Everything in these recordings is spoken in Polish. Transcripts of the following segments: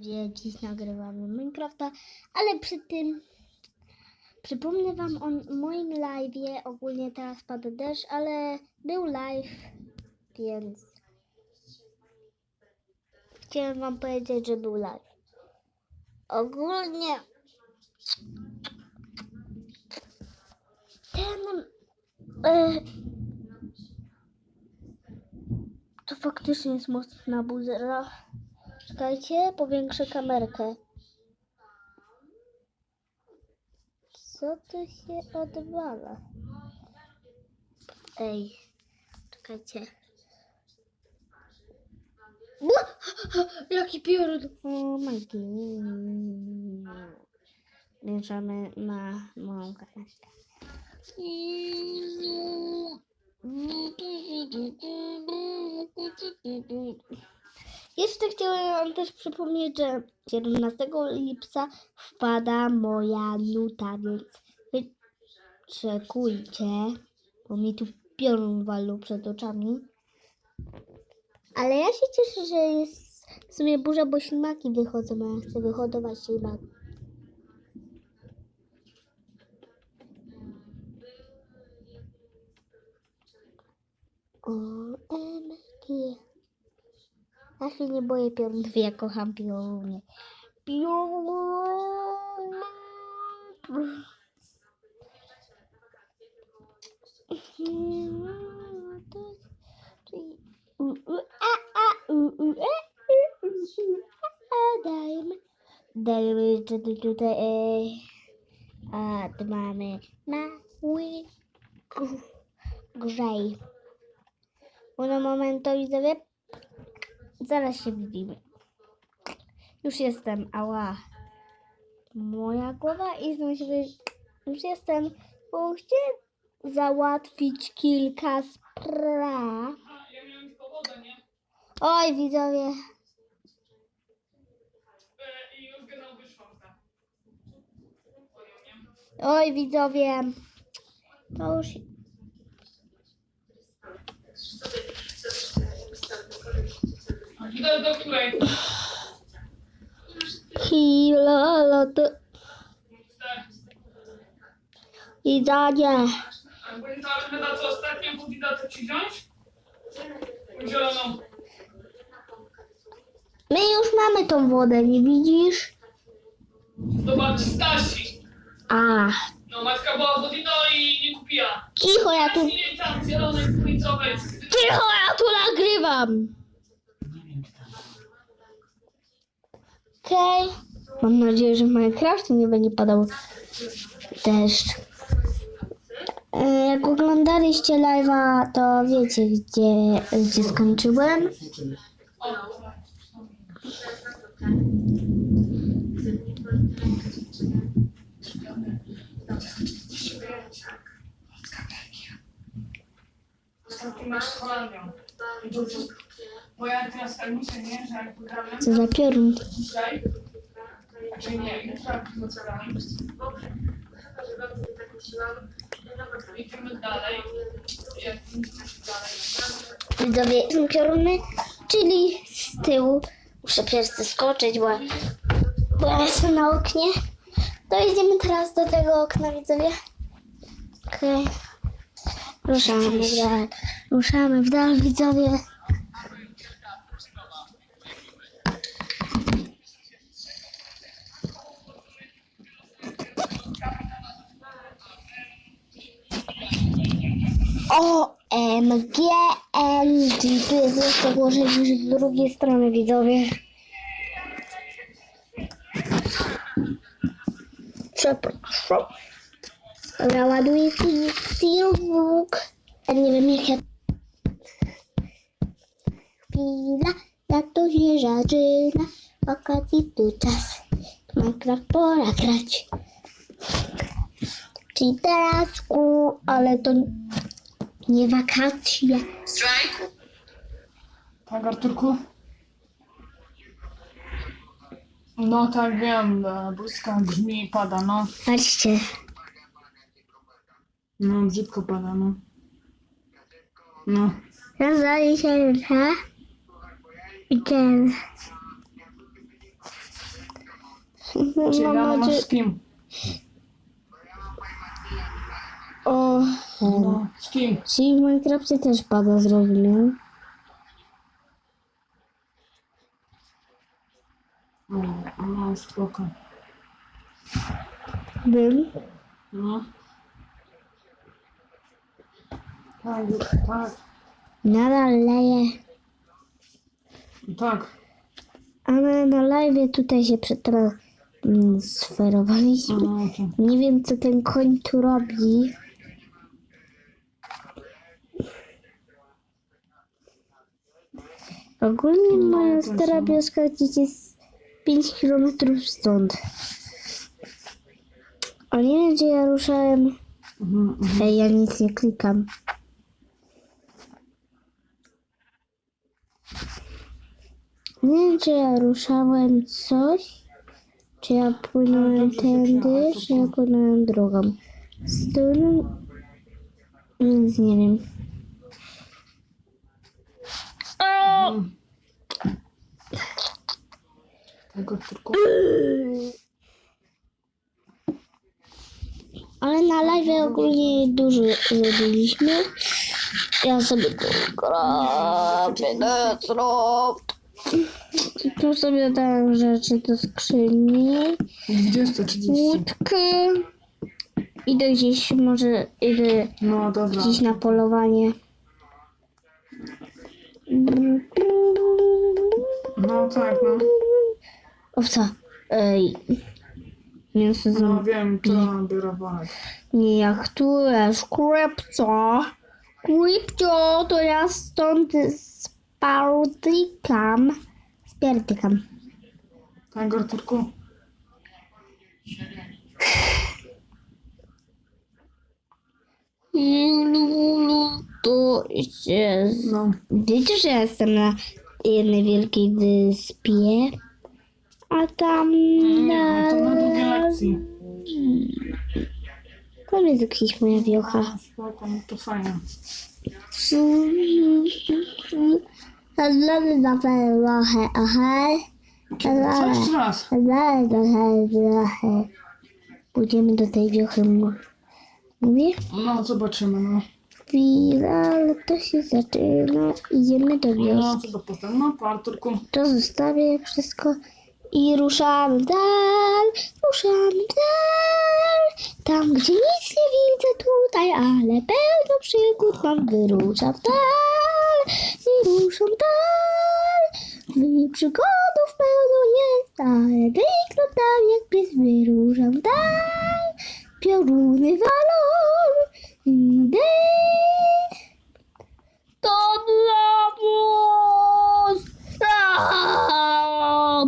Wie, dziś nagrywamy Minecrafta, ale przy tym przypomnę wam o moim live'ie. Ogólnie teraz pada deszcz, ale był live, więc chciałem wam powiedzieć, że był live. Ogólnie ten e, to faktycznie jest mocna buzera. Czekajcie, powiększę kamerkę. Co tu się odwala? Ej, czekajcie. Jaki piorun! O god. Bierzemy na moją kamerkę. Jeszcze chciałem wam też przypomnieć, że 17 lipca wpada moja nuta, więc wyczekujcie, bo mi tu piorun walą przed oczami. Ale ja się cieszę, że jest w sumie burza, bo ślimaki wychodzą, a ja chcę wyhodować ślimaki. OMG. Ja się nie boję piorunów, ja kocham pioruny. Piorun. Dajmy, dajmy jeszcze tu tutaj, ej. A tu mamy mały gr- grzej. Uno momento widzowie. Zaraz się widzimy. Już jestem, ała. Moja głowa i się wy... Już jestem, bo chciałem załatwić kilka spraw. Oj, widzowie. Oj, widzowie. To już... Idę do której? Chwila, to... Cztery. Widzenie. A ta meda co ostatnio budida to ci wziąć? Zieloną. My już mamy tą wodę, nie widzisz? Zobacz, Stasi. A, No matka była budida i nie kupiła. cicho, ja tu... Nie tam zielonej, trójcowej. Cicho, ja tu nagrywam. Okej. Mam nadzieję, że w Minecrafcie nie będzie padał deszcz. E, Jak oglądaliście live'a, to wiecie, gdzie, gdzie skończyłem. O, Ostatni masz dużo. Bo ja teraz tak myślę, nie? Że jak wygramy Co za piorun. dzisiaj, czy nie, jutro wygramy. Idziemy dalej. Jak idziemy dalej. Widzowie są pioruny, czyli z tyłu. Muszę pierwszy skoczyć, bo, bo ja jestem na oknie. To idziemy teraz do tego okna, widzowie. Okej. Ruszamy w dal. Ruszamy w dal, widzowie. OMG, LG, tu jest jeszcze gorzej niż z drugiej strony, widzowie. Przepraszam. Dobra, ładuję filmuk. Ja nie wiem jak ja... Chwila, jak to się zaczyna. Wakacji tu czas. Minecraft pora grać. Czyli teraz, u, ale to nie wakacje. Tak, Arturku? No tak wiem, e, błyska grzmi i pada, no. Patrzcie. No, brzydko pada, no. No. Rozwali się ręka. I ten. Czyli Mam rano masz z kim? O, No, z kim? czyli w Minecrafcie też pada zrobimy. No, no spoko. Bym. No. Tak, tak, Nadal leje. tak. Ale na live tutaj się przetransferowaliśmy. No, to. Nie wiem, co ten koń tu robi. Ogólnie moja to stara wioska gdzieś jest 5 km stąd. A nie wiem, gdzie ja ruszałem. Mhm, mhm. Ej, ja nic nie klikam. Nie wiem, czy ja ruszałem coś, czy ja płynąłem tędy, czy ja płynąłem drugą stroną. Więc nie wiem. Mhm. Tego tylko. Ale na live ogólnie dużo zrobiliśmy. Ja sobie tu grabię na Tu sobie dałem rzeczy do skrzyni. 20.30. Łódkę. Idę gdzieś, może idę No dobra. gdzieś na polowanie. No tak, no. Owca. Ej. Mięso z... No wiem, to. Nie jak tu jest. Krypto. Krypto, to ja stąd spardykam. Spierdykam. Tak, Arturku? To się... No. Wiecie, że ja jestem na jednej wielkiej wyspie? A tam Nie, no to na drugiej lekcji. Tam jest jakaś moja wiocha. No, spoko, no to fajnie. Co jeszcze raz? Pójdziemy do tej wiochy. Mówię? No, zobaczymy, no. Chwila, ale to się zaczyna. Idziemy do No, wioski. to potem? No, Arturku. To zostawię wszystko i ruszamy w dal, ruszamy w dal. Tam, gdzie nic nie widzę tutaj, ale pełno przygód mam, wyruszam dal, wyruszam dal. I przygodów pełno jest, ale tam jak pies, wyruszam dal. Pioruny walą, idę. To dla was! Aaa!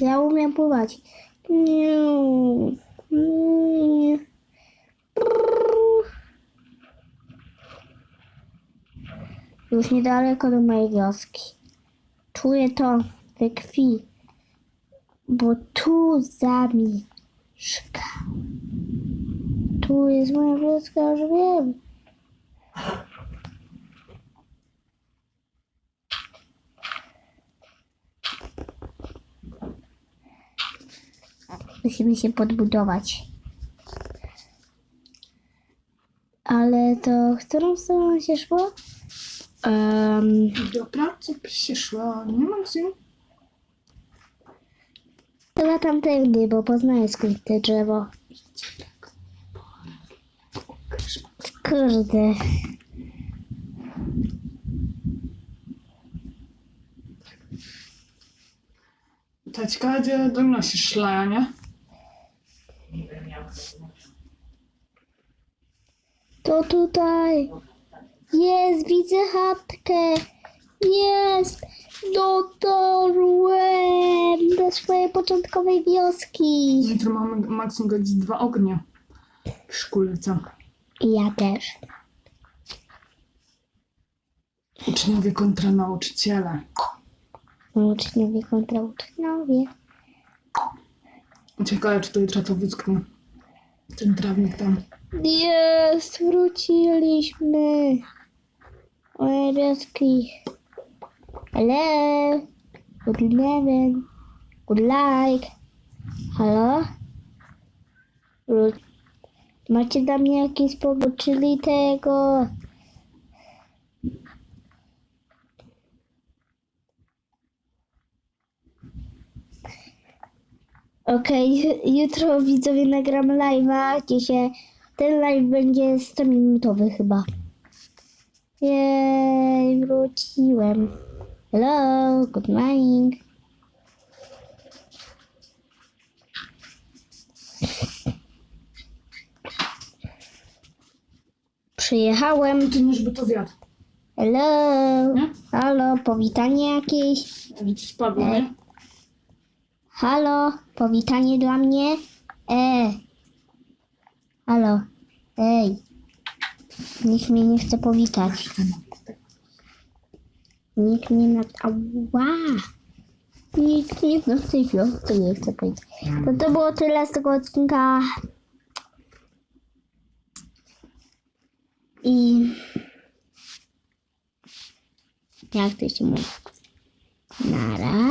Ja umiem pływać. Już niedaleko do mojej wioski. Czuję to we krwi, bo tu zamieszka. Tu jest moja wioska, już wiem. Musimy się podbudować. Ale to w którą stronę się szło? Um, Do pracy by się szła. Nie ma gdzie. chyba tamtędy, bo poznaję skąd te drzewo. Kurde. Ta gdzie do mnie się szlaja, nie? To tutaj. Jest, widzę chatkę. Jest. Dotarłem do swojej początkowej wioski. Jutro mamy maksimum gdzieś dwa ognie w szkółce. I ja też. Uczniowie kontra nauczyciele. Uczniowie kontra uczniowie. Ciekawe, czy to jutro to wyschnie. Ten trawnik tam. Jest, wróciliśmy. Moje pieski. Hello. Good eleven. Good like. Halo? Macie dla mnie jakiś powód, czyli tego. Okej, jutro widzowie nagram live'a, gdzie się ten live będzie 100 minutowy chyba. Jej, wróciłem. Hello, good morning. Przyjechałem. Ty nie żeby to zjadł. Hello. Nie? Halo, powitanie jakieś. Ci spadło, nie? Halo, powitanie dla mnie. E. Halo. Ej. Nikt mnie nie chce powitać. Nikt mnie na... Ała. Nikt mnie no sypio, to nie chce powiedzieć. No to było tyle z tego odcinka. I... Jak to się mówi? Nara.